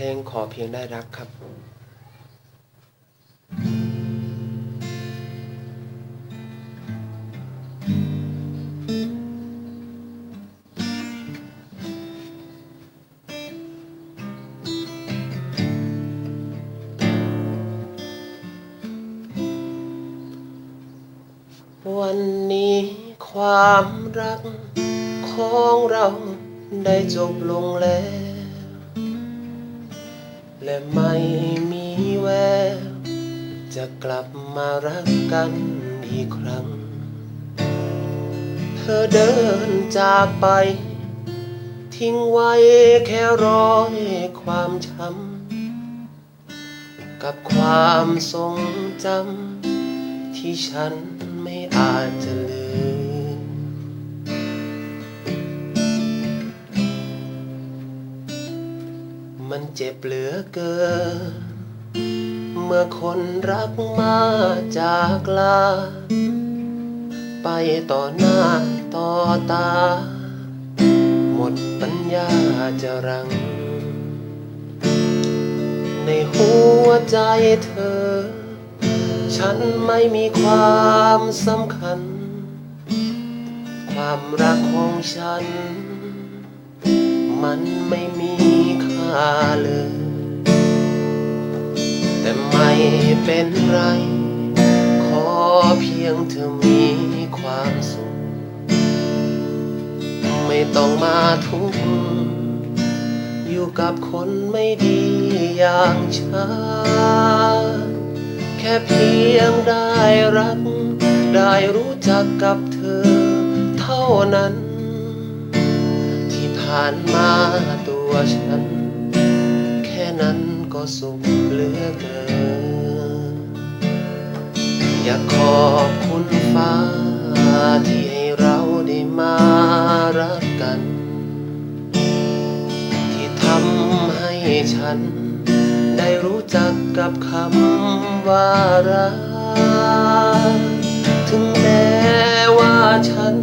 ลงขอเพียงได้รักครับวันนี้ความรักของเราได้จบลงแล้ว และไม่มีแวว จะกลับมารักกันอีกครั้ง เธอเดินจากไป ทิ้งไว้แค่รอยความช้ำ กับความทรงจำที่ฉันไม่อาจจะ มันเจ็บเหลือเกิน เมื่อคนรักมาจากลา ไปต่อหน้าต่อตา หมดปัญญาจะรัง ในหัวใจเธอ ฉันไม่มีความสำคัญ ความรักของฉัน มันไม่มีค่า เลย แต่ไม่เป็นไร ขอเพียงเธอมีความสุข ไม่ต้องมาทุกข์อยู่กับคนไม่ดีอย่างฉันแค่เพียงได้รัก ได้รู้จักกับเธอเท่านั้น ที่ผ่านมาตัวฉัน นั้นก็สุขเหลือเกิน อยากขอบคุณฟ้าที่ให้เราได้มารักกัน ที่ทำให้ฉัน ได้รู้จักกับคำว่ารัก ถึงแม้ว่าฉัน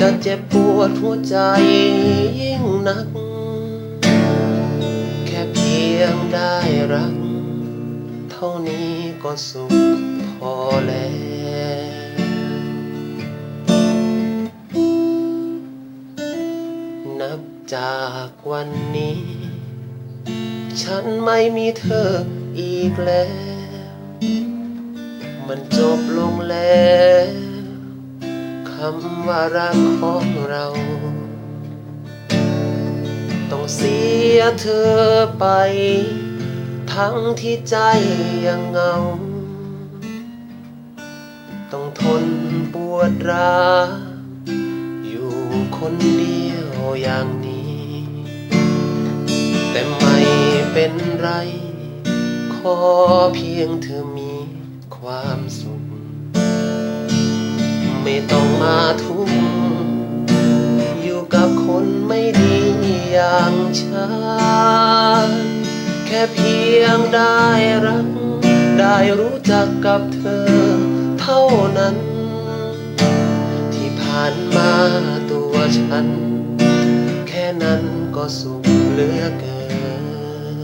จะเจ็บปวดหัวใจยิ่งนัก ยงได้รัก เท่านี้ก็สุขพอแล้ว นับจากวันนี้ ฉันไม่มีเธออีกแล้ว มันจบลงแล้วคำว่ารักของเรา ต้องเสีย เธอไป ทั้งที่ใจยังเงา ต้องทนปวดร้า อยู่คนเดียวอย่างนี้ แต่ไม่เป็นไร ขอเพียงเธอมีความสุข ไม่ต้องมาทุกข์ อย่างฉันแค่เพียงได้รัก ได้รู้จักกับเธอเท่านั้น ที่ผ่านมาตัวฉัน แค่นั้นก็สุขเหลือเกิน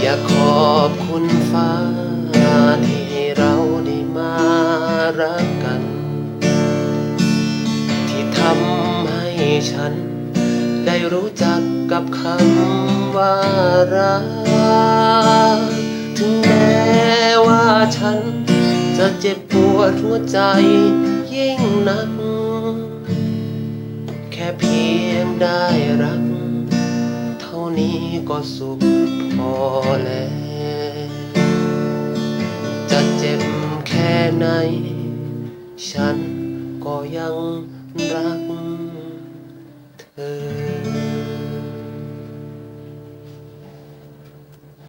อยากขอบคุณฟ้าที่ให้เราได้มารักกัน ที่ทำให้ฉัน ได้รู้จักกับคำว่ารัก ถึงแม้ว่าฉัน จะเจ็บปวดหัวใจยิ่งนัก แค่เพียงได้รัก เท่านี้ก็สุขพอแล้ว จะเจ็บแค่ไหน ฉันก็ยังรักเธอ